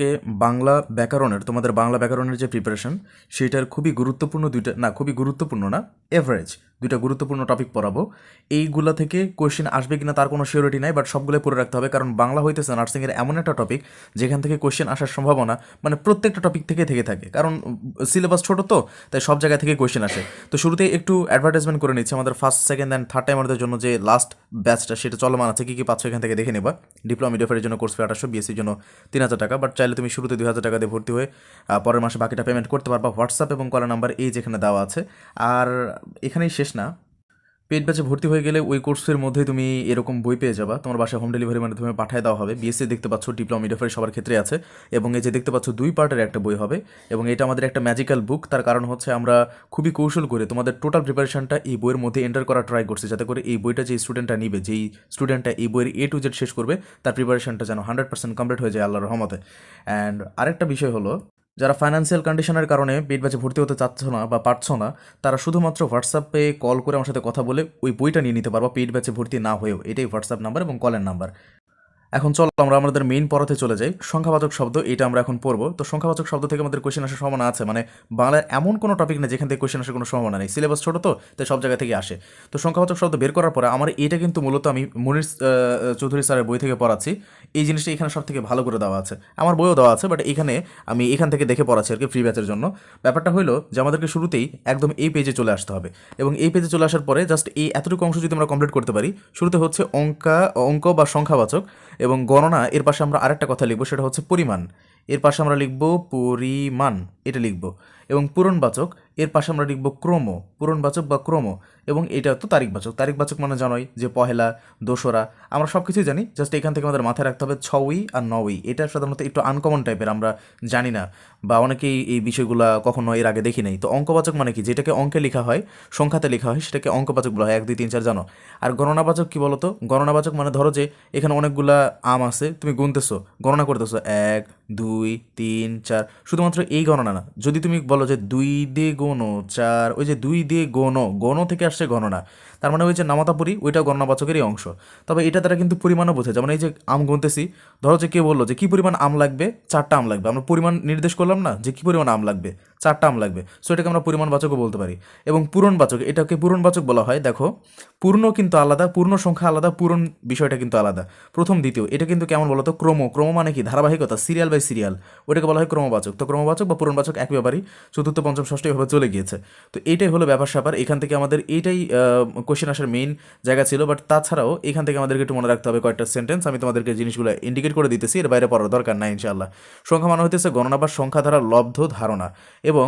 আজকে বাংলা ব্যাকরণের, তোমাদের বাংলা ব্যাকরণের যে প্রিপারেশন সেটার খুবই গুরুত্বপূর্ণ দুইটা, না, খুবই গুরুত্বপূর্ণ না এভারেজ দুইটা গুরুত্বপূর্ণ টপিক পড়াবো। এইগুলা থেকে কোয়েশ্চেন আসবে কিনা তার কোনো সিওরিটি নাই বাট সবগুলো পড়ে রাখতে হবে, কারণ বাংলা হইতেছে নার্সিংয়ের এমন একটা টপিক যেখান থেকে কোয়েশ্চেন আসার সম্ভাবনা মানে প্রত্যেকটা টপিক থেকে থেকে থাকে। কারণ সিলেবাস ছোটো তো, তাই সব জায়গা থেকে কোয়েশ্চেন আসে। তো শুরুতে একটু অ্যাডভার্টাইজমেন্ট করে নিচ্ছি, আমাদের ফার্স্ট সেকেন্ড অ্যান্ড থার্ড টাইমারদের জন্য যে লাস্ট ব্যাচটা সেটা চলমান আছে, কী কী পাচ্ছ এখান থেকে দেখে নেবা। ডিপ্লোমা মিডিয়াফের জন্য কোর্স ফি আঠাশশো বিএসসির জন্য তিন হাজার টাকা বাট চাইলে তুমি শুরুতে দুই হাজার টাকা দিয়ে ভর্তি হয়ে পরের মাসে বাকিটা পেমেন্ট করতে পারবা। হোয়াটসঅ্যাপ এবং কলার নাম্বার এই যেখানে দেওয়া আছে। আর এখানেই শেষ না। পেড ব্যাচে ভর্তি হয়ে গেলে ওই কোর্সের মধ্যে তুমি এরকম বই পেয়ে যাবা। তোমার বাসায় হোম ডেলিভারির মাধ্যমে পাঠিয়ে দেওয়া হবে। বিএসসি দেখতে পাচ্ছ ডিপ্লোমা মিডিয়াফারি সবার ক্ষেত্রে আছে। এবং এই যে দেখতে পাচ্ছ, দুই পার্টের একটা বই হবে। এবং এটা আমাদের একটা ম্যাজিক্যাল বুক তার কারণ হচ্ছে আমরা খুবই কৌশল করে তোমাদের টোটাল প্রিপারেশনটা এই বইয়ের মধ্যে এন্টার করা ট্রাই করছি। যাতে করে এই বইটা যে স্টুডেন্টটা নিবে, যেই স্টুডেন্টটা এই বইয়ের এ টু জেড শেষ করবে, তার প্রিপারেশনটা যেন হান্ড্রেড পার্সেন্ট কমপ্লিট হয়ে যায় আল্লাহর রহমতে। অ্যান্ড আরেকটা বিষয় হলো যারা ফাইন্যান্সিয়াল কন্ডিশনের কারণে পেট ব্যাচে ভর্তি হতে চাচ্ছ না বা পারছ না, তারা শুধুমাত্র হোয়াটসঅ্যাপে কল করে আমার সাথে কথা বলে ওই বইটা নিয়ে নিতে পারবা পেট ব্যাচে ভর্তি না হয়েও। এটাই হোয়াটসঅ্যাপ নাম্বার এবং কলের নাম্বার এখন চলো আমরা আমাদের মেইন পড়াতে চলে যাই। সংখ্যাবাচক শব্দ, এটা আমরা এখন পড়ব। তো সংখ্যাবাচক শব্দ থেকে আমাদের কোয়েশ্চেন আসার সম্ভাবনা আছে। মানে বাংলার এমন কোনো টপিক নেই যেখান থেকে কোয়েশ্চেন আসার কোনো সম্ভাবনা নেই। সিলেবাস ছোটো তো, তাই সব জায়গা থেকে আসে। তো সংখ্যাবাচক শব্দ বের করার পরে আমার এটা কিন্তু মূলত আমি মনির চৌধুরী স্যারের বই থেকে পড়াচ্ছি। এই জিনিসটা এখানে সব থেকে ভালো করে দেওয়া আছে। আমার বইও দেওয়া আছে বাট এখানে আমি এখান থেকে দেখে পড়াচ্ছি আর কি ফ্রি ব্যাচের জন্য। ব্যাপারটা হলো যে আমাদেরকে শুরুতেই একদম এই পেজে চলে আসতে হবে। এবং এই পেজে চলে আসার পরে জাস্ট এই এতটুকু অংশ যদি আমরা কমপ্লিট করতে পারি, শুরুতে হচ্ছে অঙ্কা, অঙ্ক বা সংখ্যাবাচক। এবং গণনা, এর পাশে আমরা আরেকটা কথা লিখব, সেটা হচ্ছে পরিমাণ। এর পাশে আমরা লিখব পরিমাণ, এটা লিখব। এবং পূরণবাচক এর পাশে আমরা লিখব ক্রম, পূরণবাচক বা ক্রম, এবং এটা তো তারিখবাচক। তারিখবাচক মানে জানোই যে পহেলা, দোসরা, আমরা সব কিছুই জানি, জাস্ট এখান থেকে আমাদের মাথায় রাখতে হবে ছউই আর নউই এটা সাধারণত একটু আনকমন টাইপের আমরা জানি না, বা অনেকেই এই বিষয়গুলো কখনো এর আগে দেখি নাই। তো অঙ্কবাচক মানে কি? যেটাকে অঙ্কে লেখা হয়, সংখ্যাতে লেখা হয়, সেটাকে অঙ্কবাচক বলা হয়। এক, দুই, তিন, চার, জানো? আর গণনাবাচক কি বলতো? গণনাবাচক মানে ধরো যে এখানে অনেকগুলা আম আছে, তুমি গুনতেছো, গণনা করতেছো। এক, দুই, তিন, চার, শুধুমাত্র এই গণনা না। যদি তুমি বলো যে দুই দিয়ে গণো, চার, ওই যে দুই দিয়ে গণো গণো থেকে আসছে গণনা। তার মানে ওই যে নামাতাপুরি ওইটা গণনাবাচকেরই অংশ। তবে এটা তারা কিন্তু পরিমাণও বোঝে যেমন এই যে আম গুনতেছি, ধরো যে কেউ বলল যে কী পরিমাণ আম লাগবে? চারটা আম লাগবে। আমরা পরিমাণ নির্দেশ করলাম না যে কী পরিমাণ আম লাগবে? চারটা আম লাগবে। সো এটাকে আমরা পরিমাণবাচকও বলতে পারি। এবং পূরণবাচক, এটাকে পূরণবাচক বলা হয়। দেখো, পূর্ণ কিন্তু আলাদা, পূর্ণ সংখ্যা আলাদা, পূরণ বিষয়টা কিন্তু আলাদা। প্রথম, দ্বিতীয়, এটা কিন্তু কেমন বলো তো? ক্রম ক্রম মানে কি? ধারাবাহিকতা, সিরিয়াল বাই সিরিয়াল। ওটাকে বলা হয় ক্রমবাচক। তো ক্রমবাচক বা পূরণবাচক এক ব্যাপারই। চতুর্থ, পঞ্চম, ষষ্ঠ এভাবে চলে গিয়েছে। তো এটাই হলো ব্যাপার স্যাপার। এখান থেকে আমাদের এইটাই কোয়েশ্চেন আসার মেইন জায়গা ছিল। বাট তাছাড়াও এখান থেকে আমাদেরকে একটু মনে রাখতে হবে কয়েকটা সেন্টেন্স আমি তোমাদেরকে জিনিসগুলো ইন্ডিকেট করে দিতেছি। এর বাইরে পড়ার দরকার নাই, ইনশাআল্লাহ। সংখ্যা মানে হইতেছে গণনা বা সংখ্যা দ্বারা লব্ধ ধারণা। এবং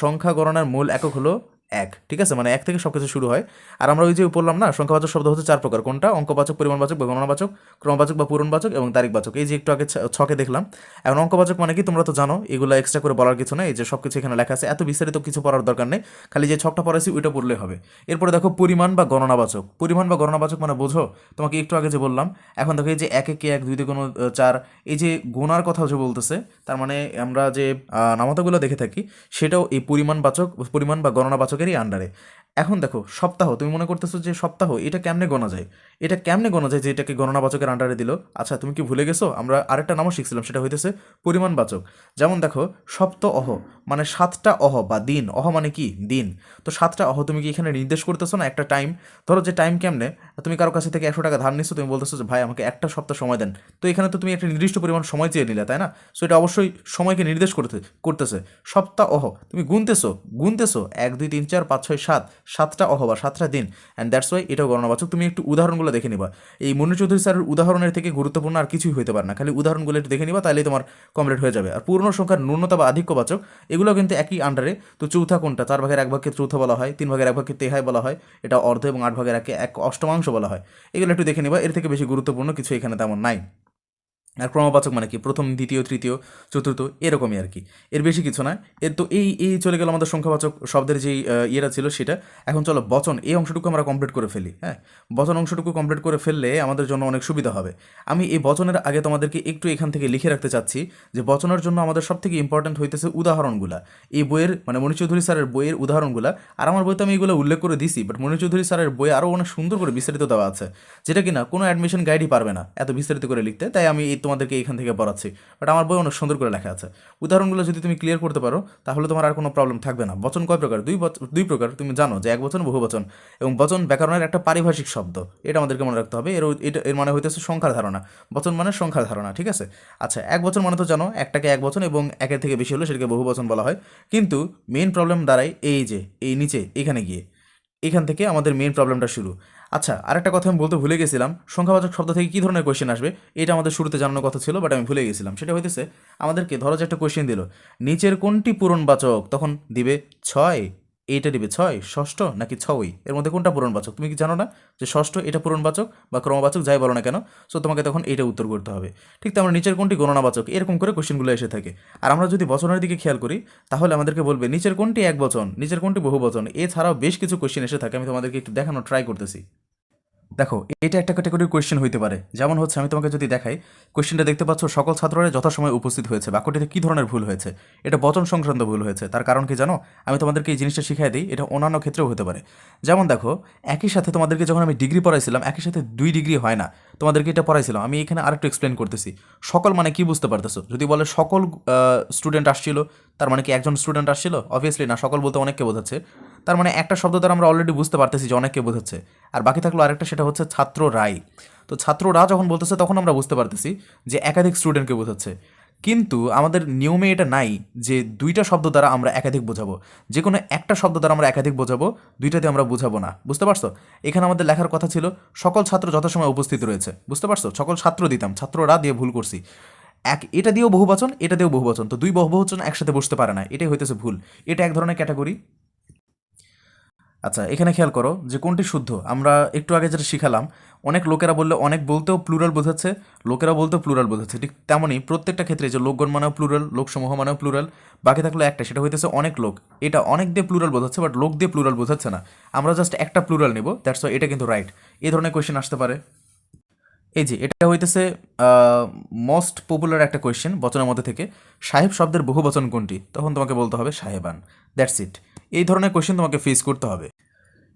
সংখ্যা গণনার মূল একক হলো এক, ঠিক আছে? মানে এক থেকে সব কিছু শুরু হয়। আর আমরা ওই যে বললাম না, সংখ্যাবাচক শব্দ হচ্ছে চার প্রকার। কোনটা? অঙ্কবাচক, পরিমাণবাচক বা গণনাবাচক ক্রমবাচক বা পূরণবাচক এবং তারিখবাচক। এই যে একটু আগে ছকে দেখলাম। এখন অঙ্কবাচক মানে কি? তোমরা তো জানো, এগুলো এক্সট্রা করে বলার কিছু নেই। এই যে সব কিছু এখানে লেখা আছে। এত বিস্তারিত কিছু পড়ার দরকার নেই। খালি যে ছকটা পড়াইছি, ওইটা পড়লে হবে। এরপরে দেখো, পরিমাণ বা গণনাবাচক। পরিমাণ বা গণনাবাচক মানে বোঝো? তোমাকে একটু আগে যে বললাম, এখন দেখো এই যে এক একে এক, দুই দিয়ে কোনো চার, এই যে গোনার কথা যে বলতেছে, তার মানে আমরা যে নামতাগুলো দেখে থাকি, সেটাও এই পরিমাণবাচক, পরিমাণ বা গণনাবাচকেরই আন্ডারে এখন দেখো, সপ্তাহ, তুমি মনে করতেছো যে সপ্তাহ, এটা কেমনে গোনা যায়? এটা কেমনে গোনা যায় যে এটাকে গণনাবাচকের আন্ডারে দিল? আচ্ছা তুমি কি ভুলে গেছো? আমরা আরেকটা নামও শিখছিলাম, সেটা হইতেছে পরিমাণবাচক। যেমন দেখো, সপ্ত অহ মানে সাতটা অহ বা দিন। অহ মানে কি? দিন। তো সাতটা অহ তুমি কি এখানে নির্দেশ করতেছো না একটা টাইম ধরো যে টাইম কেমনে? তুমি কারও কাছে থেকে একশো টাকা ধার নিচ্ছ তুমি বলতেছো যে, ভাই, আমাকে একটা সপ্তাহ সময় দেন। তো এখানে তো তুমি একটা নির্দিষ্ট পরিমাণ সময় চেয়ে নিলে, তাই না? সো এটা অবশ্যই সময়কে নির্দেশ করতে, করতেছে। সপ্তাহ অহ, তুমি গুনতেছো গুনতেছো, এক, দুই, তিন, চার, পাঁচ, ছয়, সাত, সাতটা অহ বা সাতটা দিন। অ্যান্ড দ্যাটস ওয়াই এটাও গণনাবাচক। তুমি একটু উদাহরণগুলো দেখে নিবা। এই মনু চৌধুরী স্যারের উদাহরণের থেকে গুরুত্বপূর্ণ আর কিছুই হতে পারে না। খালি উদাহরণগুলো একটু দেখে নিবা তাহলেই তোমার কমপ্লিট হয়ে যাবে। আর পূর্ণ সংখ্যার ন্যূনতা বা আধিক্যবাচক, এগুলো কিন্তু একই আন্ডারে তো চৌথা কোনটা? চার ভাগের এক ভাগকে চৌথা বলা হয়, তিন ভাগের এক ভাগকে তেহাই বলা হয়। এটা অর্ধ এবং আট ভাগের একে এক অষ্টমাংশ বলা হয়। এগুলো একটু দেখে নিবা। এর থেকে বেশি গুরুত্বপূর্ণ কিছু এখানে তেমন নাই। আর ক্রমবাচক মানে কি? প্রথম, দ্বিতীয়, তৃতীয়, চতুর্থ, এরকমই আর কি। এর বেশি কিছু না। এর তো এই এই চলে গেল আমাদের সংখ্যাবাচক শব্দের যেই ইয়েটা ছিল সেটা। এখন চলো বচন, এই অংশটুকু আমরা কমপ্লিট করে ফেলি হ্যাঁ? বচন অংশটুকু কমপ্লিট করে ফেললে আমাদের জন্য অনেক সুবিধা হবে। আমি এই বচনের আগে তোমাদেরকে একটু এখান থেকে লিখে রাখতে চাচ্ছি যে বচনের জন্য আমাদের সব থেকে ইম্পর্টেন্ট হইতেছে উদাহরণগুলা। এই বইয়ের মানে মণি চৌধুরী স্যারের বইয়ের উদাহরণগুলা। আর আমার বইতে আমি এগুলো উল্লেখ করে দিছি বাট মণি চৌধুরী স্যারের বই আরও অনেক সুন্দর করে বিস্তারিত দেওয়া আছে। যেটা কিনা কোনো অ্যাডমিশন গাইডই পারবে না, এত বিস্তারিত করে লিখতে। তাই আমি এই তোমাদেরকে এখান থেকে পড়াচ্ছি। বাট আমার বই অনেক সুন্দর করে লেখা আছে। উদাহরণগুলো যদি তুমি ক্লিয়ার করতে পারো, তাহলে তোমার আর কোনো প্রবলেম থাকবে না। বচন কয় প্রকার? দুই দুই প্রকার। তুমি জানো যে এক বচন, বহু বচন। এবং বচন ব্যাকরণের একটা পারিভাষিক শব্দ। এটা আমাদেরকে মনে রাখতে হবে। এর এটা এর মানে হইতেছে সংখ্যার ধারণা। বচন মানে সংখ্যার ধারণা, ঠিক আছে? আচ্ছা এক বচন মানে তো জানো, একটাকে এক বচন এবং একের থেকে বেশি হলে সেটাকে বহু বচন বলা হয়। কিন্তু মেন প্রবলেম দাঁড়ায় এই যে, এই নিচে, এখানে গিয়ে। এখান থেকে আমাদের মেন প্রবলেমটা শুরু। আচ্ছা আরেকটা কথা আমি বলতে ভুলে গেছিলাম। সংখ্যাবাচক শব্দ থেকে কী ধরনের কোয়েশ্চেন আসবে? এটা আমাদের শুরুতে জানানোর কথা ছিল বাট আমি ভুলে গেছিলাম। সেটা হইতেছে, আমাদেরকে ধরো যে একটা কোয়েশ্চেন দিল, নিচের কোনটি পূরণবাচক? তখন দিবে, ছয়। এইটা দিবে ছয়, ষষ্ঠ নাকি ছয়ই? এর মধ্যে কোনটা পূরণবাচক? তুমি কি জানো না যে ষষ্ঠ এটা পূরণবাচক বা ক্রমবাচক, যাই বলো না কেন? সো তোমাকে তখন এটা উত্তর করতে হবে। ঠিক তেমন নিচের কোনটি গণনাবাচক? এরকম করে কোশ্চেনগুলো এসে থাকে। আর আমরা যদি বচনের দিকে খেয়াল করি, তাহলে আমাদেরকে বলবে নিচের কোনটি এক বচন, নিচের কোনটি বহু বচন এছাড়াও বেশ কিছু কোশ্চেন এসে থাকে, আমি তোমাদেরকে একটু দেখানো ট্রাই করতেছি। দেখো, এটা একটা ক্যাটাগরির কোয়েশ্চেন হইতে পারে। যেমন হচ্ছে, আমি তোমাকে যদি দেখাই কোয়েশ্চেনটা দেখতে পাচ্ছ, সকল ছাত্ররা যথাসময়ে উপস্থিত হয়েছে। বাক্যটিতে কী ধরনের ভুল হয়েছে? এটা বচন সংক্রান্ত ভুল হয়েছে। তার কারণ কি জানো? আমি তোমাদেরকে এই জিনিসটা শিখাই দিই, এটা অন্যান্য ক্ষেত্রেও হতে পারে। যেমন দেখো, একই সাথে তোমাদেরকে যখন আমি ডিগ্রি পড়াইছিলাম, একই সাথে দুই ডিগ্রি হয় না। তোমাদেরকে এটা পড়াইছিলাম। আমি এখানে আরেকটু এক্সপ্লেন করতেছি। সকল মানে কি বুঝতে পারতেছো? যদি বলে সকল স্টুডেন্ট আসছিল, তার মানে কি একজন স্টুডেন্ট আসছিল? অবভিয়াসলি না, সকল বলতে অনেককে বোঝাচ্ছে। তার মানে একটা শব্দ দ্বারা আমরা অলরেডি বুঝতে পারতেছি যে অনেককে বোঝাচ্ছে। আর বাকি থাকল আরেকটা, সেটা হচ্ছে ছাত্র রায় তো ছাত্ররা যখন বলতেছে, তখন আমরা বুঝতে পারতেছি যে একাধিক স্টুডেন্টকে বোঝাচ্ছে। কিন্তু আমাদের নিয়মে এটা নাই যে দুইটা শব্দ দ্বারা আমরা একাধিক বোঝাবো। যে কোনো একটা শব্দ দ্বারা আমরা একাধিক বোঝাবো, দুইটাতে আমরা বোঝাবো না। বুঝতে পারছ? এখানে আমাদের লেখার কথা ছিল, সকল ছাত্র যথাসময় উপস্থিত রয়েছে। বুঝতে পারছ? সকল ছাত্র দিতাম, ছাত্ররা দিয়ে ভুল করছি। এক, এটা দিয়েও বহুবচন, এটা দিয়েও বহুবচন। তো দুই বহুবচন একসাথে বসতে পারে না, এটাই হইতেছে ভুল। এটা এক ধরনের ক্যাটাগরি আচ্ছা এখানে খেয়াল করো যে কোনটি শুদ্ধ। আমরা একটু আগে যেটা শিখালাম, অনেক লোকেরা বললে অনেক বলতেও প্লুরাল বোঝাচ্ছে লোকেরা বলতেও প্লুরাল বোঝাচ্ছে। ঠিক তেমনই প্রত্যেকটা ক্ষেত্রে যে লোকগণ মানেও প্লুরাল লোকসমূহ মানেও প্লুরাল বাকি থাকল একটা, সেটা হইতেছে অনেক লোক। এটা অনেক দিয়ে প্লুরাল বোঝাচ্ছে বাট লোক দিয়ে প্লুরাল বোঝাচ্ছে না। আমরা জাস্ট একটা প্লুরাল নেব দ্যাটস এটা কিন্তু রাইট এই ধরনের কোয়েশ্চেন আসতে পারে। এই যে, এটা হইতেছে মোস্ট পপুলার একটা কোয়েশ্চেন বচনের মধ্যে থেকে। সাহেব শব্দের বহু বচন কোনটি? তখন তোমাকে বলতে হবে সাহেবান। দ্যাটস ইট এই ধরনের কোয়েশ্চেন তোমাকে ফেস করতে হবে।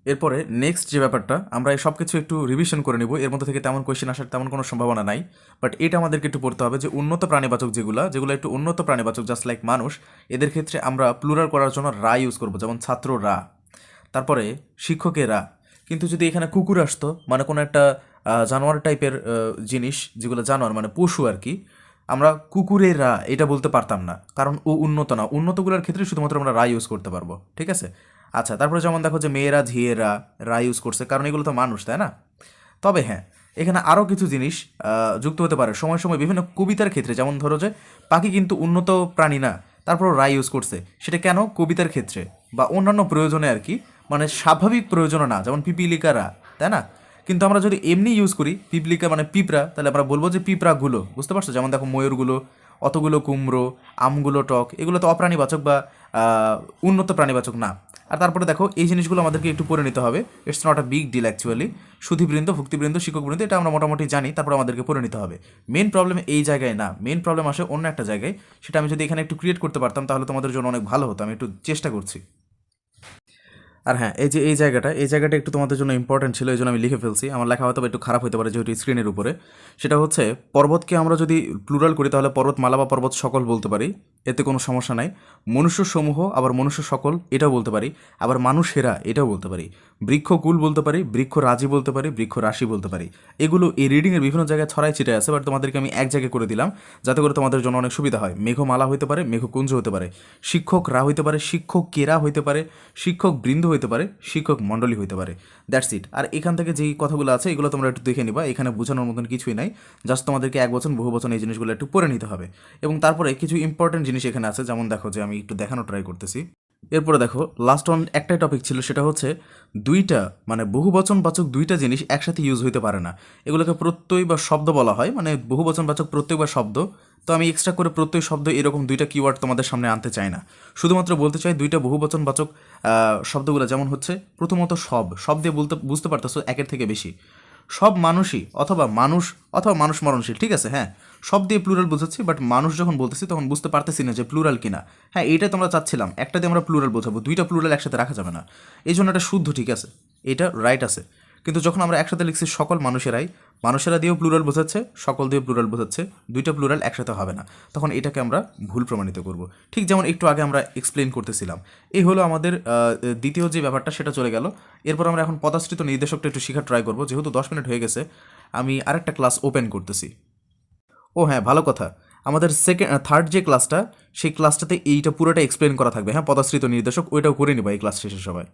এরপরে নেক্সট যে ব্যাপারটা, আমরা সব কিছু একটু রিভিশন করে নিব। এর মধ্যে থেকে তেমন কোয়েশ্চেন আসার তেমন কোনো সম্ভাবনা নাই। বাট এটা আমাদেরকে একটু পড়তে হবে যে, উন্নত প্রাণীবাচক যেগুলো যেগুলো একটু উন্নত প্রাণীবাচক জাস্ট লাইক মানুষ, এদের ক্ষেত্রে আমরা প্লুরাল করার জন্য রা ইউজ করব, যেমন ছাত্র রা তারপরে শিক্ষকেরা কিন্তু যদি এখানে কুকুর আসতো মানে কোনো একটা জানোয়ার টাইপের জিনিস, যেগুলো জানোয়ার মানে পশু আর কি, আমরা কুকুরেরা এটা বলতে পারতাম না। কারণ ও উন্নত না। উন্নতগুলোর ক্ষেত্রে শুধুমাত্র আমরা রা ইউজ করতে পারব। ঠিক আছে? আচ্ছা তারপরে যেমন দেখো যে মেয়েরা, ঝিয়েরা, রা ইউজ করছে, কারণ এগুলো তো মানুষ, তাই না? তবে হ্যাঁ এখানে আরও কিছু জিনিস যুক্ত হতে পারে। সময় সময় বিভিন্ন কবিতার ক্ষেত্রে, যেমন ধরো যে, পাখি কিন্তু উন্নত প্রাণী না তারপর রা ইউজ করছে। সেটা কেন? কবিতার ক্ষেত্রে বা অন্যান্য প্রয়োজনে আর কি মানে স্বাভাবিক প্রয়োজনে না, যেমন পিপিলিকারা তাই না? কিন্তু আমরা যদি এমনি ইউজ করি, পিপলিকা মানে পিঁপড়া, তাহলে আমরা বলব যে পিঁপড়াগুলো, বুঝতে পারছ? যেমন দেখো ময়ূরগুলো অতগুলো কুমড়ো, আমগুলো, টক, এগুলো তো অপ্রাণীবাচক বা উন্নত প্রাণীবাচক না। আর তারপরে দেখো, এই জিনিসগুলো আমাদেরকে একটু পড়ে নিতে হবে। It's not a big deal actually সুধীবৃন্দ, ভুক্তিবৃন্দ, শিক্ষকবৃন্দ, এটা আমরা মোটামুটি জানি, তারপর আমাদেরকে পড়ে নিতে হবে। মেন প্রবলেম এই জায়গায় না। মেন প্রবলেম আসে অন্য একটা জায়গায়। সেটা আমি যদি এখানে একটু ক্রিয়েট করতে পারতাম, তাহলে তোমাদের জন্য অনেক ভালো হতো। আমি একটু চেষ্টা করছি। আর হ্যাঁ এই যে এই জায়গাটা এই জায়গাটা একটু তোমাদের জন্য ইম্পর্টেন্ট ছিল, এই জন্য আমি লিখে ফেলছি। আমার লেখা হয়তো একটু খারাপ হতে পারে যেহেতু স্ক্রিনের উপরে। সেটা হচ্ছে, পর্বতকে আমরা যদি প্লুরাল করি, তাহলে পর্বতমালা বা পর্বত সকল বলতে পারি। এতে কোনো সমস্যা নাই। মনুষ্য সমূহ আবার মনুষ্য সকল এটাও বলতে পারি। আবার মানুষেরা, এটাও বলতে পারি। বৃক্ষকুল বলতে পারি, বৃক্ষ রাজি বলতে পারি, বৃক্ষ রাশি বলতে পারি। এগুলো এই রিডিংয়ের বিভিন্ন জায়গায় ছড়াই ছিটে আছে বাট তোমাদেরকে আমি এক জায়গায় করে দিলাম, যাতে করে তোমাদের জন্য অনেক সুবিধা হয়। মেঘমালা হতে পারে, মেঘকুঞ্জ হতে পারে শিক্ষকরা হইতে পারে, শিক্ষক কেরা হইতে পারে, শিক্ষক বৃন্দ হইতে পারে, শিক্ষক মণ্ডলী হইতে পারে। দ্যাটস ইট আর এখান থেকে যেই কথাগুলো আছে, এগুলো তোমরা একটু দেখে নিবা, এখানে বোঝানোর মতন কিছুই নাই। জাস্ট তোমাদেরকে এক বছর বহু বছর এই জিনিসগুলো একটু পড়ে নিতে হবে। এবং তারপরে কিছু ইম্পর্টেন্ট জিনিস এখানে আছে যেমন দেখো যে আমি একটু দেখানো ট্রাই করতেছি। এরপরে দেখো লাস্ট ওয়ান একটাই টপিক ছিল সেটা হচ্ছে দুইটা মানে বহু বচনবাচক দুইটা জিনিস একসাথে ইউজ হইতে পারে না। এগুলোকে প্রত্যয় বা শব্দ বলা হয় মানে বহু বচনবাচক প্রত্যয় বা শব্দ। তো আমি এক্সট্রা করে প্রত্যয় শব্দ এরকম দুইটা কিওয়ার্ড তোমাদের সামনে আনতে চাই না। শুধুমাত্র বলতে চাই দুইটা বহু বচনবাচক আহ, শব্দগুলো যেমন হচ্ছে প্রথমত সব দিয়ে বলতে বুঝতে পারতেছো একের থেকে বেশি। সব মানুষই, অথবা মানুষ অথবা মানুষ মরণশীল, ঠিক আছে? হ্যাঁ সব দিয়ে প্লুরাল বোঝাচ্ছি বাট মানুষ যখন বলতেছি, তখন বুঝতে পারতেছি না যে প্লুরাল কিনা। হ্যাঁ এইটা তোমরা চাচ্ছিলাম, একটা দিয়ে আমরা প্লুরাল বোঝাবো, দুইটা প্লুরাল একসাথে রাখা যাবে না। এই জন্য এটা শুদ্ধ, ঠিক আছে? এটা রাইট আছে। কিন্তু যখন আমরা একসাথে লিখছি সকল মানুষেরাই, মানুষেরা দিয়েও প্লুরাল বোঝাচ্ছে, সকল দিয়েও প্লুরাল বোঝাচ্ছে, দুইটা প্লুরাল একসাথে হবে না। তখন এটাকে আমরা ভুল প্রমাণিত করব। ঠিক যেমন একটু আগে আমরা এক্সপ্লেন করতেছিলাম। এই হলো আমাদের দ্বিতীয় যে ব্যাপারটা সেটা চলে গেল। এরপর আমরা এখন পদাশ্রিত নির্দেশকটা একটু শেখার ট্রাই করব। যেহেতু দশ মিনিট হয়ে গেছে, আমি আরেকটা ক্লাস ওপেন করতেছি। ও হ্যাঁ ভালো কথা। আমাদের সেকেন্ড থার্ড যে ক্লাসটা সেই ক্লাসটাতে এইটা পুরোটা এক্সপ্লেন করা থাকবে। হ্যাঁ পদাশ্রিত নির্দেশক, ওইটাও করে নিবা এই ক্লাস শেষে সবাই